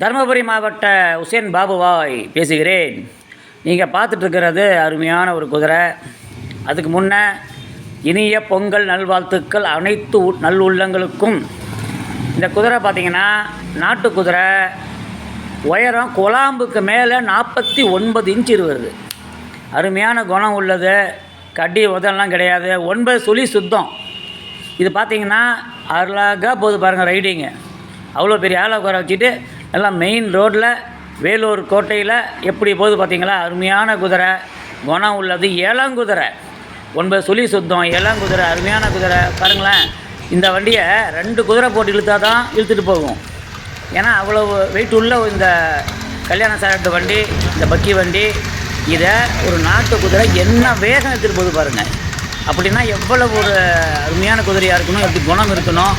தருமபுரி மாவட்ட உசேன் பாபுவாய் பேசுகிறேன். நீங்கள் பார்த்துட்ருக்கிறது அருமையான ஒரு குதிரை. அதுக்கு முன்னே இனிய பொங்கல் நல்வாழ்த்துக்கள் அனைத்து நல் உள்ளங்களுக்கும். இந்த குதிரை பார்த்திங்கன்னா நாட்டு குதிரை. உயரம் குழாம்புக்கு மேலே நாற்பத்தி ஒன்பது இன்ச்சு வருது அருமையான குணம் உள்ளது. கடி உதெல்லாம் கிடையாது. ஒன்பது சுழி சுத்தம். இது பார்த்தீங்கன்னா அழகாக போகுது பாருங்கள் ரைடிங்கு. அவ்வளோ பெரிய ஆளை உட்கார வச்சுட்டு எல்லாம் மெயின் ரோட்டில் வேலூர் கோட்டையில் எப்படி போகுது பார்த்தீங்களா? அருமையான குதிரை குணம் உள்ளது ஏழாங்குதிரை ஒன்பது சுழி சுத்தம் ஏழாங்குதிரை அருமையான குதிரை. பாருங்களேன் இந்த வண்டியை ரெண்டு குதிரை போட்டு இழுத்தா தான் இழுத்துட்டு போகும். ஏன்னா அவ்வளோ வெயிட் உள்ள இந்த கல்யாண சாரட்டு வண்டி இந்த பக்கி வண்டி இதை ஒரு நாட்டு குதிரை என்ன வேகம் எடுத்துகிட்டு போகுது பாருங்கள் அப்படின்னா எவ்வளவு ஒரு அருமையான குதிரையாக இருக்கணும் எப்படி குணம் இருக்கணும்.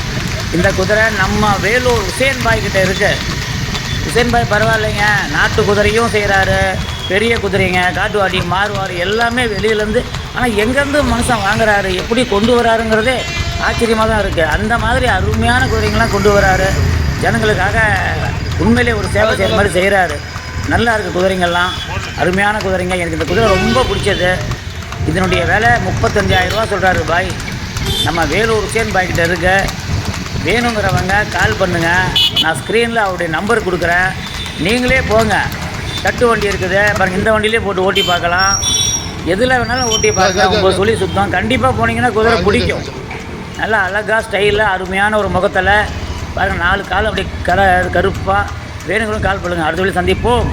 இந்த குதிரை நம்ம வேலூர் உசேன் பாய் கிட்டே இருக்கு. உசேன் பாய் பரவாயில்லைங்க. நாட்டு குதிரையும் செய்கிறாரு பெரிய குதிரைங்க காட்டுவாடி மாறுவார் எல்லாமே வெளியிலேருந்து ஆனால் எங்கேருந்து மனுஷன் வாங்குறாரு எப்படி கொண்டு வராருங்கிறதே ஆச்சரியமாக தான் இருக்குது அந்த மாதிரி அருமையான குதிரைங்களாம் கொண்டு வராரு. ஜனங்களுக்காக உண்மையிலே ஒரு சேவை செய்கிற மாதிரி செய்கிறாரு நல்லா இருக்குது குதிரைங்கள்லாம். அருமையான குதிரைங்க. எனக்கு இந்த குதிரை ரொம்ப பிடிச்சது. இதனுடைய விலை முப்பத்தஞ்சாயிரம் ரூபா சொல்கிறாரு பாய். நம்ம வேலூர் உசேன் பாய் கிட்ட இருக்க வேணுங்கிறவங்க கால் பண்ணுங்கள் நான் ஸ்க்ரீனில் அவருடைய நம்பர் கொடுக்குறேன். நீங்களே போங்க. தட்டு வண்டி இருக்குது. பாருங்க இந்த வண்டியிலே போட்டு ஓட்டி பார்க்கலாம். எதில் வேணாலும் ஓட்டி பார்க்கலாம். உங்கள் சொல்லி சுத்தம். கண்டிப்பாக போனீங்கன்னா குதிரை பிடிக்கும். நல்லா அழகாக ஸ்டைலாக அருமையான ஒரு முகத்தில். பாருங்கள் நாலு கால் அப்படி கர கருப்பாக வேணுங்களும் கால் பண்ணுங்கள் அடுத்த வழி சந்திப்போம்.